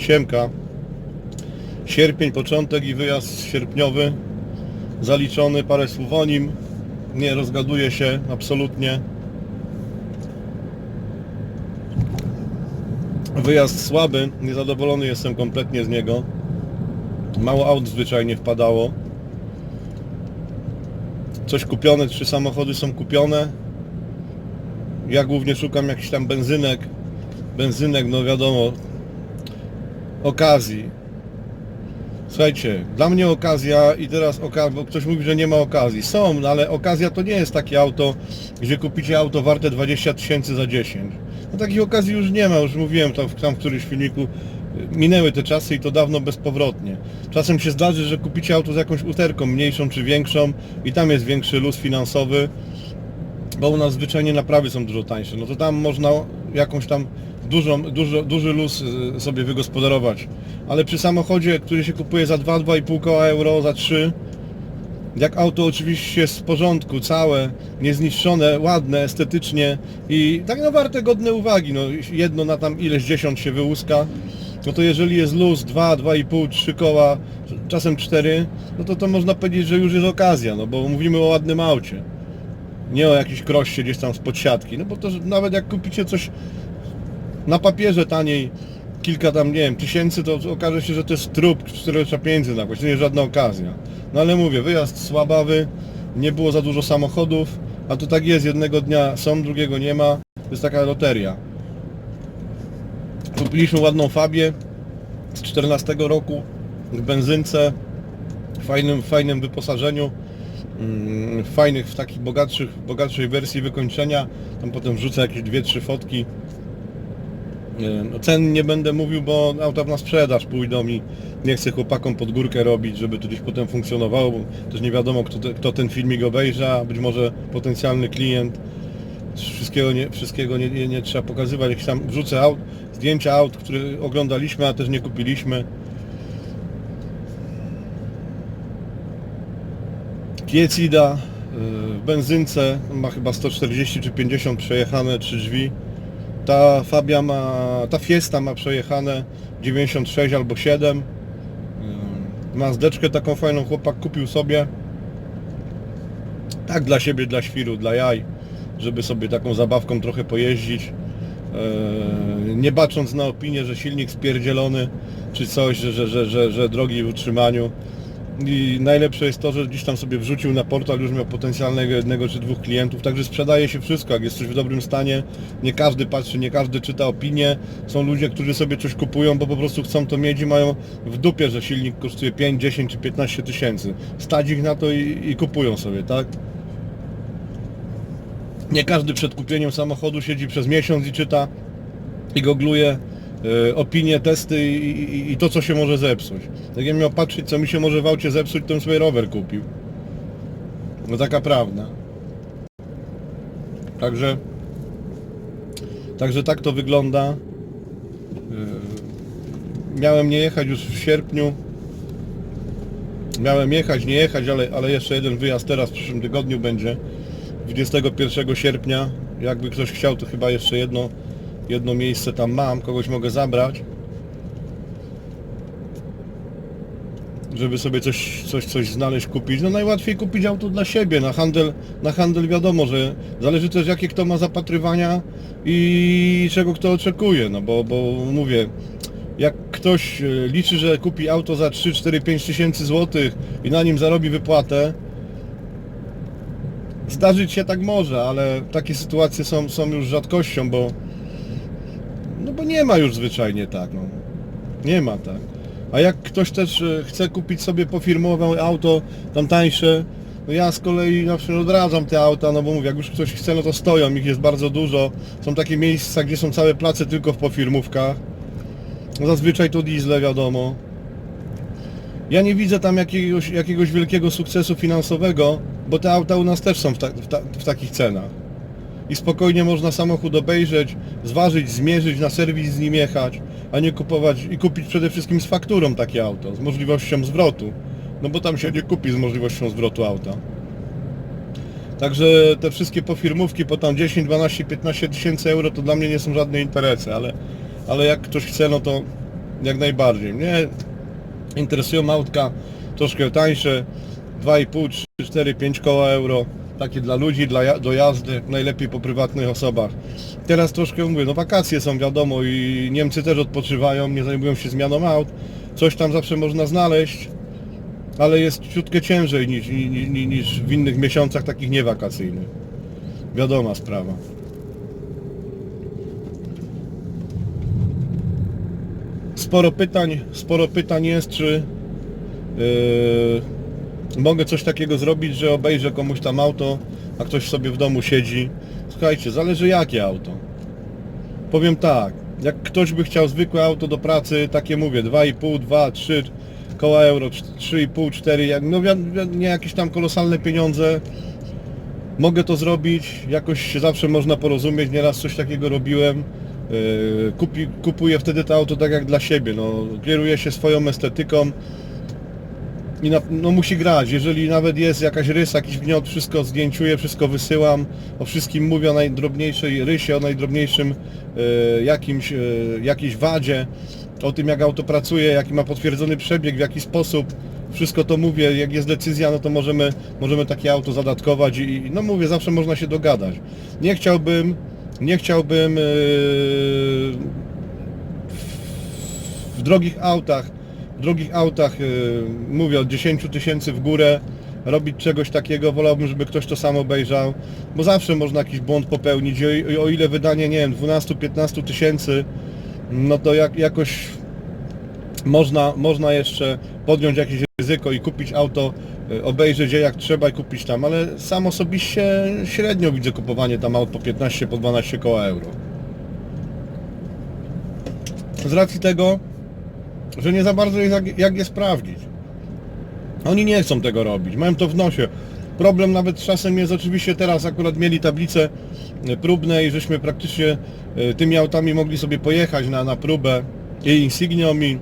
Siemka. Sierpień, początek i wyjazd sierpniowy. Zaliczony, parę słów o nim. Nie rozgaduję się absolutnie. Wyjazd słaby, niezadowolony jestem kompletnie z niego. Mało aut zwyczajnie wpadało. Coś kupione, trzy samochody są kupione. Ja głównie szukam jakichś tam benzynek. Benzynek, no wiadomo, okazji. Słuchajcie, dla mnie okazja i teraz okazja, bo ktoś mówi, że nie ma okazji. Są, no ale okazja to nie jest takie auto, gdzie kupicie auto warte 20 tysięcy za 10. No takich okazji już nie ma, już mówiłem tam, w- tam w którymś filmiku. Minęły te czasy i to dawno bezpowrotnie. Czasem się zdarzy, że kupicie auto z jakąś uterką, mniejszą czy większą i tam jest większy luz finansowy, bo u nas zwyczajnie naprawy są dużo tańsze. No to tam można jakąś tam dużą, dużo, duży luz y, sobie wygospodarować. Ale przy samochodzie, który się kupuje za 2-2,5 koła euro, za 3, jak auto oczywiście jest w porządku, całe, niezniszczone, ładne, estetycznie i tak no warte godne uwagi, no jedno na tam ileś dziesiąt się wyłuska, no to jeżeli jest luz 2, 2,5, 3 koła, czasem 4, no to to można powiedzieć, że już jest okazja, no bo mówimy o ładnym aucie. Nie o jakiejś kroście gdzieś tam z podsiadki, no bo to nawet jak kupicie coś na papierze taniej, kilka tam, nie wiem, tysięcy, to okaże się, że to jest trup, który trzeba pieniędzy nakładać, to nie jest żadna okazja. No ale mówię, wyjazd słabawy, nie było za dużo samochodów, a to tak jest, jednego dnia są, drugiego nie ma, to jest taka loteria. Kupiliśmy ładną Fabię z 14 roku w benzynce, w fajnym, fajnym wyposażeniu, mm, w fajnych, w takich bogatszych, bogatszej wersji wykończenia, tam potem wrzucę jakieś dwie, trzy fotki. No cen nie będę mówił, bo auta na sprzedaż pójdą i nie chcę chłopakom pod górkę robić, żeby to gdzieś potem funkcjonowało, bo też nie wiadomo kto, te, kto ten filmik obejrzy, a być może potencjalny klient. Wszystkiego nie, wszystkiego nie, nie, nie trzeba pokazywać, jakieś tam wrzucę aut, zdjęcia aut, które oglądaliśmy, a też nie kupiliśmy. Kiecida y, w benzynce, ma chyba 140 czy 50 przejechane, trzy drzwi. Ta Fabia ma, ta Fiesta ma przejechane 96 albo 7. Ym, Mazdeczkę taką fajną chłopak kupił sobie. Tak dla siebie, dla świru, dla jaj, żeby sobie taką zabawką trochę pojeździć. Nie bacząc na opinię, że silnik spierdzielony, czy coś, że, że, że, że drogi w utrzymaniu. I najlepsze jest to, że gdzieś tam sobie wrzucił na portal, już miał potencjalnego jednego czy dwóch klientów, także sprzedaje się wszystko, jak jest coś w dobrym stanie. Nie każdy patrzy, nie każdy czyta opinię. Są ludzie, którzy sobie coś kupują, bo po prostu chcą to mieć i mają w dupie, że silnik kosztuje 5, 10 czy 15 tysięcy. Stać ich na to i, i kupują sobie, tak? Nie każdy przed kupieniem samochodu siedzi przez miesiąc i czyta i googluje e, opinie, testy i, i, i to, co się może zepsuć. Jak ja miał patrzeć, co mi się może w aucie zepsuć, to bym sobie rower kupił. No taka prawda. Także Także tak to wygląda. Yy, Miałem nie jechać już w sierpniu. Miałem jechać, nie jechać, ale, ale jeszcze jeden wyjazd teraz w przyszłym tygodniu będzie. 21 sierpnia. Jakby ktoś chciał, to chyba jeszcze jedno, jedno miejsce tam mam, kogoś mogę zabrać. Żeby sobie coś, coś, coś znaleźć, kupić. No najłatwiej kupić auto dla siebie. Na handel, na handel wiadomo, że zależy też jakie kto ma zapatrywania i czego kto oczekuje. No bo, bo mówię, jak ktoś e, liczy, że kupi auto za 3, 4, 5 tysięcy złotych i na nim zarobi wypłatę, Zdarzyć się tak może, ale takie sytuacje są, są już rzadkością, bo no bo nie ma już zwyczajnie tak, no. Nie ma tak. A jak ktoś też e, chce kupić sobie pofirmowe auto, tam tańsze, no ja z kolei zawsze odradzam te auta, no bo mówię, jak już ktoś chce, no to stoją, ich jest bardzo dużo. Są takie miejsca, gdzie są całe place tylko w pofirmówkach. No zazwyczaj to diesle, wiadomo. Ja nie widzę tam jakiegoś, jakiegoś wielkiego sukcesu finansowego, bo te auta u nas też są w, ta, w, ta, w takich cenach. I spokojnie można samochód obejrzeć, zważyć, zmierzyć, na serwis z nim jechać, a nie kupować i kupić przede wszystkim z fakturą takie auto, z możliwością zwrotu. No bo tam się nie kupi z możliwością zwrotu auta. Także te wszystkie pofirmówki po tam 10, 12, 15 tysięcy euro to dla mnie nie są żadne interesy, ale, ale jak ktoś chce, no to jak najbardziej. Mnie interesują autka troszkę tańsze, 2,5, 3, 4, 5 koła euro, takie dla ludzi, dla, do jazdy, najlepiej po prywatnych osobach. Teraz troszkę mówię, no wakacje są wiadomo i Niemcy też odpoczywają, nie zajmują się zmianą aut, coś tam zawsze można znaleźć, ale jest ciutkę ciężej niż, niż, niż w innych miesiącach takich niewakacyjnych. Wiadoma sprawa. Sporo pytań, sporo pytań jest, czy yy, mogę coś takiego zrobić, że obejrzę komuś tam auto, a ktoś sobie w domu siedzi. Słuchajcie, zależy jakie auto. Powiem tak, jak ktoś by chciał zwykłe auto do pracy, takie mówię, 2,5, 2, 3 koła euro, 3,5, 4, jak, no nie jakieś tam kolosalne pieniądze, mogę to zrobić, jakoś się zawsze można porozumieć, nieraz coś takiego robiłem. Yy, Kupi, kupuję wtedy to auto tak jak dla siebie, no, kieruję się swoją estetyką i na, no musi grać, jeżeli nawet jest jakaś rysa, jakiś gniot, wszystko zdjęciuję, wszystko wysyłam, o wszystkim mówię o najdrobniejszej rysie, o najdrobniejszym e, jakimś, e, jakiejś wadzie, o tym jak auto pracuje, jaki ma potwierdzony przebieg, w jaki sposób, wszystko to mówię, jak jest decyzja, no to możemy, możemy takie auto zadatkować i i, no mówię, zawsze można się dogadać. Nie chciałbym, nie chciałbym e, w drogich autach, w drogich autach, yy, mówię od 10 tysięcy w górę, robić czegoś takiego, wolałbym, żeby ktoś to sam obejrzał, bo zawsze można jakiś błąd popełnić i o, ile wydanie, nie wiem, 12-15 tysięcy, no to jak, jakoś można, można jeszcze podjąć jakieś ryzyko i kupić auto, yy, obejrzeć je jak trzeba i kupić tam, ale sam osobiście średnio widzę kupowanie tam aut po 15, po 12 koła euro. Z racji tego, że nie za bardzo jest jak, jak je sprawdzić. Oni nie chcą tego robić, mają to w nosie. Problem nawet czasem jest oczywiście teraz akurat mieli tablice próbne i żeśmy praktycznie e, tymi autami mogli sobie pojechać na, na próbę i Insignią i,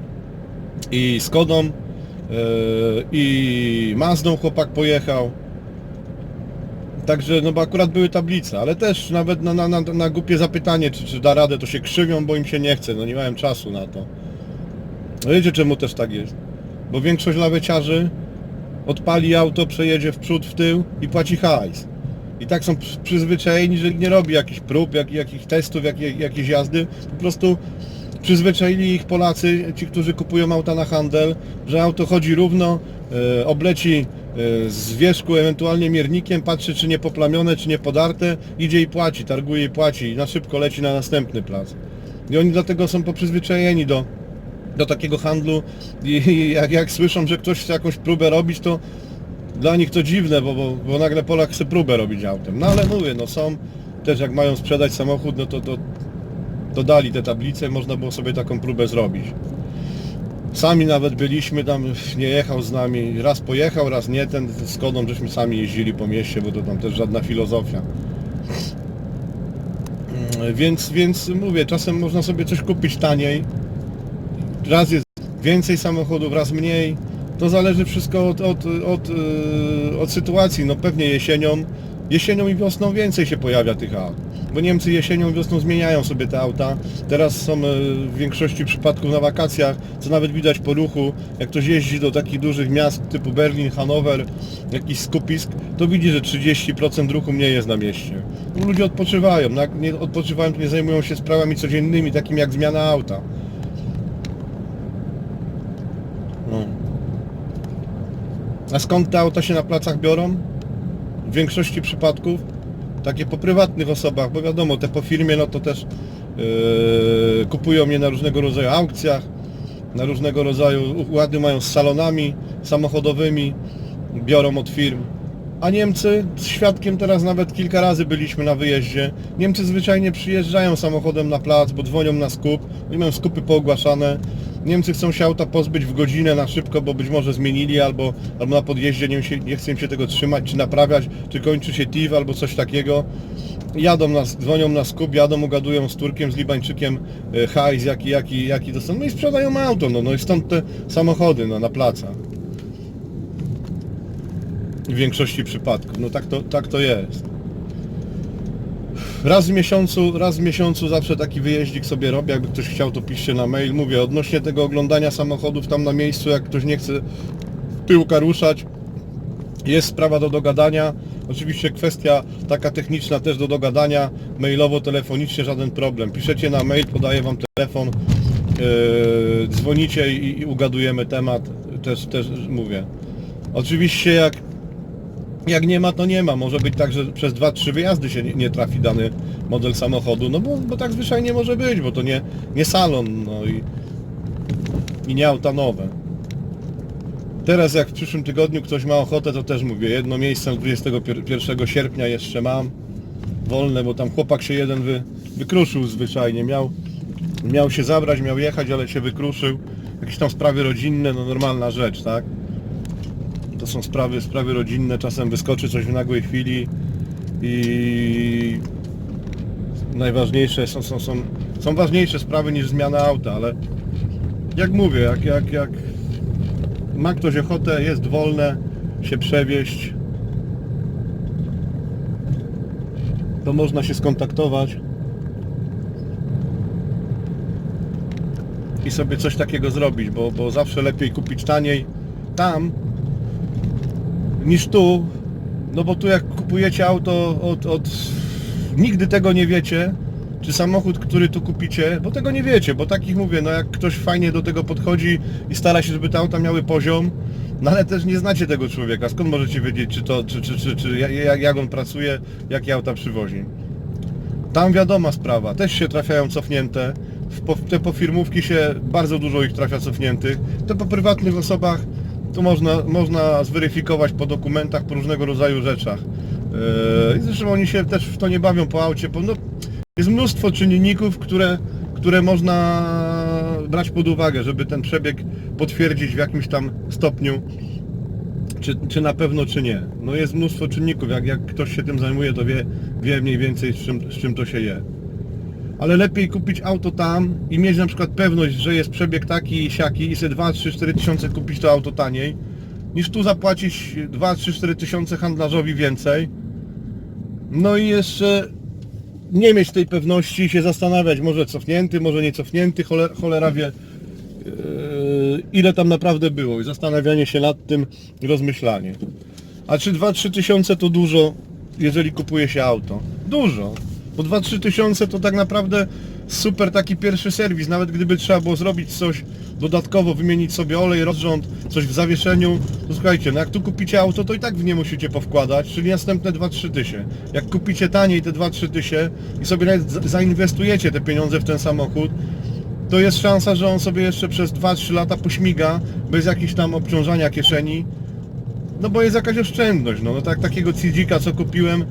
i Skodą e, i Mazdą chłopak pojechał. Także, no bo akurat były tablice, ale też nawet na, na, na, na głupie zapytanie, czy, czy da radę, to się krzywią, bo im się nie chce, no nie mają czasu na to. No wiecie czemu też tak jest? Bo większość laweciarzy odpali auto, przejedzie w przód, w tył i płaci hajs. I tak są przy- przyzwyczajeni, że nie robi jakichś prób, jak, jakichś testów, jak, jak, jakiejś jazdy. Po prostu przyzwyczaili ich Polacy, ci, którzy kupują auta na handel, że auto chodzi równo, e, obleci e, z wierzchu, ewentualnie miernikiem, patrzy czy nie poplamione, czy nie podarte, idzie i płaci, targuje i płaci i na szybko leci na następny plac. I oni dlatego są poprzyzwyczajeni do, do takiego handlu i jak, jak słyszą, że ktoś chce jakąś próbę robić, to dla nich to dziwne, bo, bo, bo nagle Polak chce próbę robić autem. No ale mówię, no są też jak mają sprzedać samochód, no to, to, to dali te tablice, można było sobie taką próbę zrobić. Sami nawet byliśmy tam, nie jechał z nami, raz pojechał, raz nie, ten z Kodą żeśmy sami jeździli po mieście, bo to tam też żadna filozofia. Mm, Więc, więc mówię, czasem można sobie coś kupić taniej, raz jest więcej samochodów, raz mniej. To zależy wszystko od, od, od, yy, od sytuacji. No pewnie jesienią, jesienią i wiosną więcej się pojawia tych aut. Bo Niemcy jesienią i wiosną zmieniają sobie te auta. Teraz są yy, w większości przypadków na wakacjach, co nawet widać po ruchu. Jak ktoś jeździ do takich dużych miast typu Berlin, Hanower, jakiś skupisk, to widzi, że 30% ruchu mniej jest na mieście. Ludzie odpoczywają. No, jak nie odpoczywają, to nie zajmują się sprawami codziennymi, takimi jak zmiana auta. A skąd te auta się na placach biorą? W większości przypadków takie po prywatnych osobach, bo wiadomo, te po firmie no to też yy, kupują je na różnego rodzaju aukcjach, na różnego rodzaju układy mają z salonami samochodowymi, biorą od firm. A Niemcy, z świadkiem teraz nawet kilka razy byliśmy na wyjeździe, Niemcy zwyczajnie przyjeżdżają samochodem na plac, bo dzwonią na skup, oni mają skupy poogłaszane, Niemcy chcą się auta pozbyć w godzinę na szybko, bo być może zmienili, albo, albo na podjeździe nie, nie się tego trzymać, czy naprawiać, czy kończy się TIW, albo coś takiego. Jadą nas, dzwonią na skup, jadą, ugadują z Turkiem, z Libańczykiem e, hajs, jaki, jaki, jaki dostaną, no i sprzedają auto, no, no i stąd te samochody no, na placach. W większości przypadków, no tak to, tak to jest. Raz w miesiącu, raz w miesiącu zawsze taki wyjeździk sobie robię, jakby ktoś chciał to piszcie na mail. Mówię, odnośnie tego oglądania samochodów tam na miejscu, jak ktoś nie chce tyłka ruszać, jest sprawa do dogadania. Oczywiście kwestia taka techniczna też do dogadania, mailowo, telefonicznie, żaden problem. Piszecie na mail, podaję Wam telefon, yy, dzwonicie i, i ugadujemy temat, też, też mówię. Oczywiście jak jak nie ma, to nie ma. Może być tak, że przez 2-3 wyjazdy się nie, trafi dany model samochodu, no bo, bo tak zwyczajnie może być, bo to nie, nie salon, no i, i nie auta nowe. Teraz jak w przyszłym tygodniu ktoś ma ochotę, to też mówię, jedno miejsce 21 sierpnia jeszcze mam, wolne, bo tam chłopak się jeden wy, wykruszył zwyczajnie, miał, miał się zabrać, miał jechać, ale się wykruszył. Jakieś tam sprawy rodzinne, no normalna rzecz, tak? To są sprawy, sprawy rodzinne, czasem wyskoczy coś w nagłej chwili i najważniejsze są, są, są, są ważniejsze sprawy niż zmiana auta, ale jak mówię, jak, jak, jak ma ktoś ochotę, jest wolne się przewieźć, to można się skontaktować i sobie coś takiego zrobić, bo, bo zawsze lepiej kupić taniej tam niż tu, no bo tu jak kupujecie auto od, od nigdy tego nie wiecie, czy samochód, który tu kupicie, bo tego nie wiecie, bo takich mówię, no jak ktoś fajnie do tego podchodzi i stara się, żeby te auta miały poziom, no ale też nie znacie tego człowieka, skąd możecie wiedzieć, czy to, czy, czy, czy, czy jak, jak on pracuje, jakie auta przywozi. Tam wiadoma sprawa, też się trafiają cofnięte, w po, te po firmówki się, bardzo dużo ich trafia cofniętych, te po prywatnych osobach to można, można zweryfikować po dokumentach, po różnego rodzaju rzeczach. Yy, zresztą oni się też w to nie bawią po aucie, bo no, jest mnóstwo czynników, które, które można brać pod uwagę, żeby ten przebieg potwierdzić w jakimś tam stopniu, czy, czy na pewno, czy nie. No jest mnóstwo czynników, jak, jak ktoś się tym zajmuje, to wie, wie mniej więcej z czym, z czym to się je. Ale lepiej kupić auto tam i mieć na przykład pewność, że jest przebieg taki i siaki i sobie 2, 3, 4 tysiące kupić to auto taniej, niż tu zapłacić 2, 3, 4 tysiące handlarzowi więcej. No i jeszcze nie mieć tej pewności i się zastanawiać, może cofnięty, może nie cofnięty, cholera, cholera wie yy, ile tam naprawdę było i zastanawianie się nad tym, rozmyślanie. A czy 2-3 tysiące to dużo, jeżeli kupuje się auto? Dużo. Bo 2-3 tysiące to tak naprawdę super taki pierwszy serwis, nawet gdyby trzeba było zrobić coś dodatkowo, wymienić sobie olej, rozrząd, coś w zawieszeniu, to słuchajcie, no jak tu kupicie auto, to i tak w nie musicie powkładać, czyli następne 2-3 tysiące. Jak kupicie taniej te 2-3 tysiące i sobie nawet za- zainwestujecie te pieniądze w ten samochód, to jest szansa, że on sobie jeszcze przez 2-3 lata pośmiga bez jakichś tam obciążania kieszeni, no bo jest jakaś oszczędność, no, no tak takiego Cidzika co kupiłem,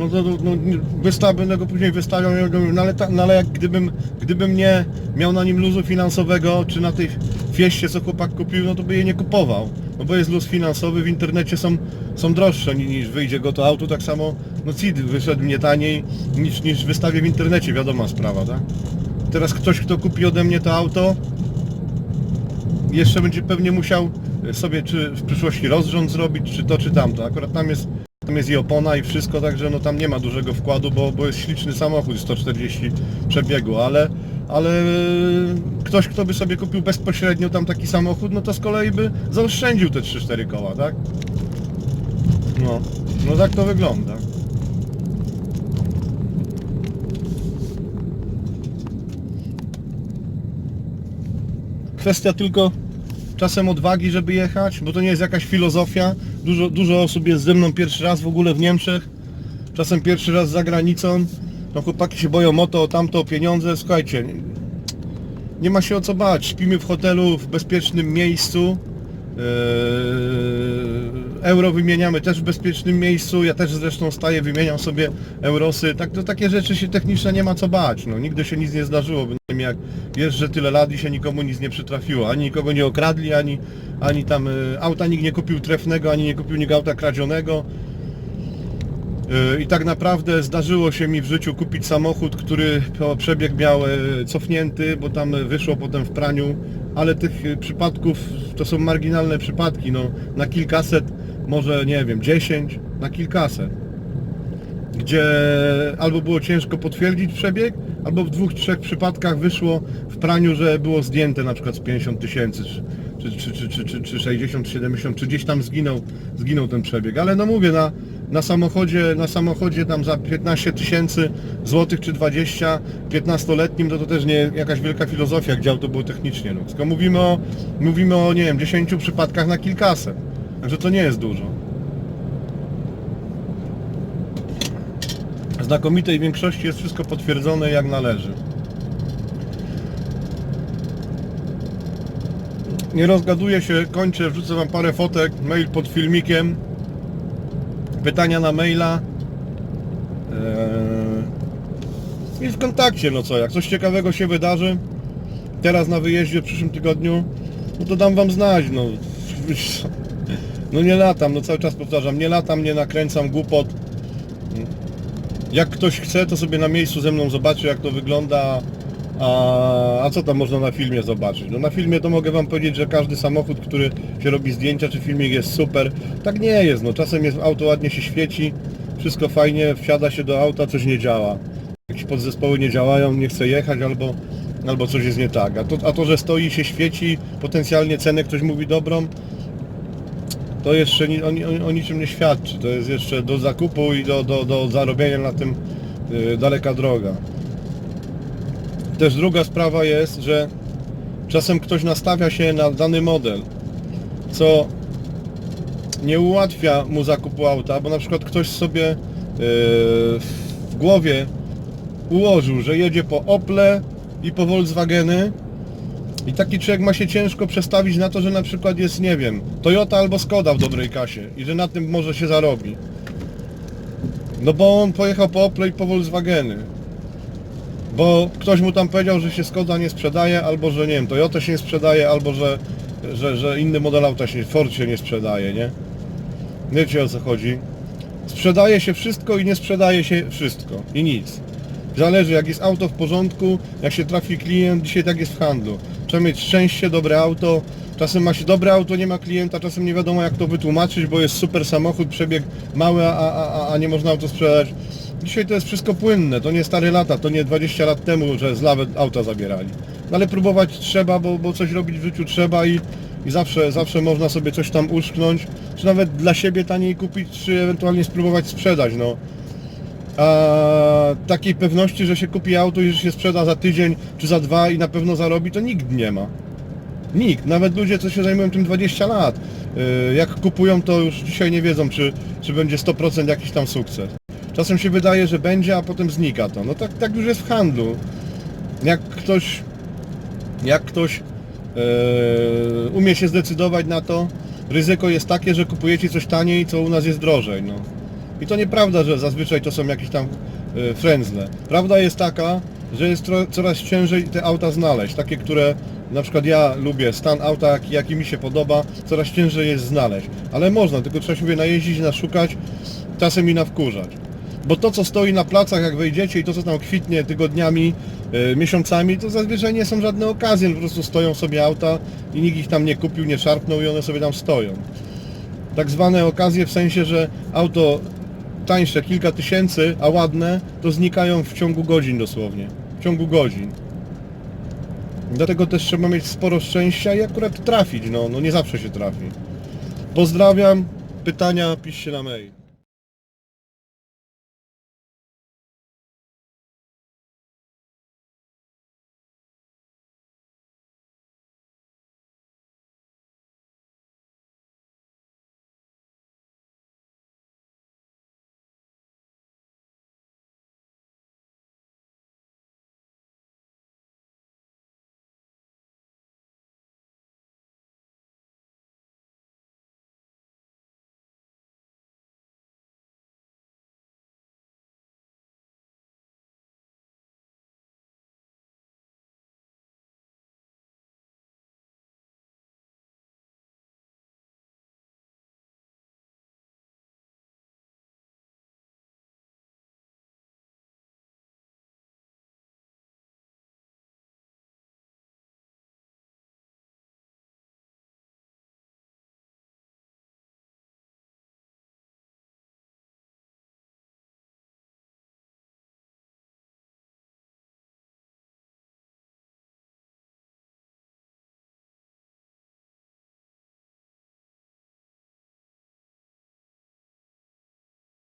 no to no, no, wysta, będę go później mówię, no ale, ta, no ale jak gdybym, gdybym nie miał na nim luzu finansowego, czy na tej fieście co chłopak kupił, no to by jej nie kupował. No bo jest luz finansowy, w internecie są, są droższe ni- niż wyjdzie go to auto, tak samo no CID wyszedł mnie taniej niż, niż wystawię w internecie, wiadoma sprawa, tak? Teraz ktoś, kto kupi ode mnie to auto, jeszcze będzie pewnie musiał sobie czy w przyszłości rozrząd zrobić, czy to, czy tamto. Akurat tam jest, tam jest i opona i wszystko, także no tam nie ma dużego wkładu, bo, bo jest śliczny samochód, 140 przebiegu, ale, ale ktoś, kto by sobie kupił bezpośrednio tam taki samochód, no to z kolei by zaoszczędził te 3-4 koła, tak? No, no tak to wygląda. Kwestia tylko czasem odwagi, żeby jechać, bo to nie jest jakaś filozofia. Dużo, dużo osób jest ze mną pierwszy raz w ogóle w Niemczech, czasem pierwszy raz za granicą. No chłopaki się boją o to, o tamto, o pieniądze. Słuchajcie, nie, ma się o co bać. Śpimy w hotelu w bezpiecznym miejscu. Eee, Euro wymieniamy też w bezpiecznym miejscu. Ja też zresztą staję, wymieniam sobie eurosy. Tak, to takie rzeczy się techniczne nie ma co bać. No, nigdy się nic nie zdarzyło. Bynajmniej jak jeżdżę tyle lat i się nikomu nic nie przytrafiło. Ani nikogo nie okradli, ani, ani tam e, auta nikt nie kupił trefnego, ani nie kupił nikt auta kradzionego. E, I tak naprawdę zdarzyło się mi w życiu kupić samochód, który przebieg miał e, cofnięty, bo tam wyszło potem w praniu, ale tych e, przypadków to są marginalne przypadki, no na kilkaset, może nie wiem, 10, na kilkaset. gdzie albo było ciężko potwierdzić przebieg, albo w dwóch, trzech przypadkach wyszło w praniu, że było zdjęte na przykład z 50 tysięcy, czy, czy, czy, czy, czy, czy 60, 70, czy gdzieś tam zginął, zginął ten przebieg. Ale no mówię, na, na samochodzie, na samochodzie tam za 15 tysięcy złotych czy 20, 15-letnim, to to też nie jakaś wielka filozofia, gdzie auto było technicznie. No. Tylko mówimy o, mówimy o, nie wiem, 10 przypadkach na kilkaset. Także to nie jest dużo. W znakomitej większości jest wszystko potwierdzone jak należy. Nie rozgaduję się, kończę, wrzucę Wam parę fotek, mail pod filmikiem, pytania na maila. Eee, I w kontakcie, no co, jak coś ciekawego się wydarzy, teraz na wyjeździe w przyszłym tygodniu, no to dam Wam znać, no. No nie latam, no cały czas powtarzam, nie latam, nie nakręcam głupot. Jak ktoś chce, to sobie na miejscu ze mną zobaczy, jak to wygląda. A, a co tam można na filmie zobaczyć? No na filmie to mogę Wam powiedzieć, że każdy samochód, który się robi zdjęcia, czy filmik jest super. Tak nie jest, no czasem jest auto ładnie się świeci, wszystko fajnie, wsiada się do auta, coś nie działa. Jakieś podzespoły nie działają, nie chce jechać albo, albo coś jest nie tak. A to, a to, że stoi się świeci, potencjalnie cenę ktoś mówi dobrą, to jeszcze ni, o, o, o niczym nie świadczy. To jest jeszcze do zakupu i do, do, do zarobienia na tym y, daleka droga. Też druga sprawa jest, że czasem ktoś nastawia się na dany model, co nie ułatwia mu zakupu auta, bo na przykład ktoś sobie y, w głowie ułożył, że jedzie po Ople i po Volkswageny i taki człowiek ma się ciężko przestawić na to, że na przykład jest, nie wiem, Toyota albo Skoda w dobrej kasie i że na tym może się zarobi. No bo on pojechał po Opel i po Volkswageny. Bo ktoś mu tam powiedział, że się Skoda nie sprzedaje, albo że nie wiem, Toyota się nie sprzedaje, albo że, że, że inny model auta się, Ford się nie sprzedaje, nie? Wiecie o co chodzi? Sprzedaje się wszystko i nie sprzedaje się wszystko i nic. Zależy jak jest auto w porządku, jak się trafi klient, dzisiaj tak jest w handlu. Trzeba mieć szczęście, dobre auto. Czasem ma się dobre auto, nie ma klienta, czasem nie wiadomo jak to wytłumaczyć, bo jest super samochód, przebieg mały, a, a, a, nie można auto sprzedać. Dzisiaj to jest wszystko płynne, to nie stare lata, to nie 20 lat temu, że z lawet auta zabierali. No ale próbować trzeba, bo, bo coś robić w życiu trzeba i, i zawsze, zawsze można sobie coś tam uszknąć, czy nawet dla siebie taniej kupić, czy ewentualnie spróbować sprzedać, no. A takiej pewności, że się kupi auto i że się sprzeda za tydzień czy za dwa i na pewno zarobi, to nikt nie ma. Nikt, nawet ludzie, co się zajmują tym 20 lat, yy, jak kupują, to już dzisiaj nie wiedzą, czy, czy będzie 100% jakiś tam sukces. Czasem się wydaje, że będzie, a potem znika to. No tak, tak już jest w handlu. Jak ktoś, jak ktoś yy, umie się zdecydować na to, ryzyko jest takie, że kupujecie coś taniej, co u nas jest drożej. No. I to nieprawda, że zazwyczaj to są jakieś tam y, frędzle. Prawda jest taka, że jest coraz ciężej te auta znaleźć. Takie, które na przykład ja lubię, stan auta, jaki, jaki mi się podoba, coraz ciężej jest znaleźć. Ale można, tylko trzeba sobie najeździć, naszukać, czasem i nawkurzać. Bo to, co stoi na placach, jak wejdziecie i to, co tam kwitnie tygodniami, y, miesiącami, to zazwyczaj nie są żadne okazje, po prostu stoją sobie auta i nikt ich tam nie kupił, nie szarpnął i one sobie tam stoją tak zwane okazje w sensie, że auto tańsze kilka tysięcy, a ładne, to znikają w ciągu godzin dosłownie. W ciągu godzin. Dlatego też trzeba mieć sporo szczęścia i akurat trafić, no, no nie zawsze się trafi. Pozdrawiam, pytania piszcie na mail.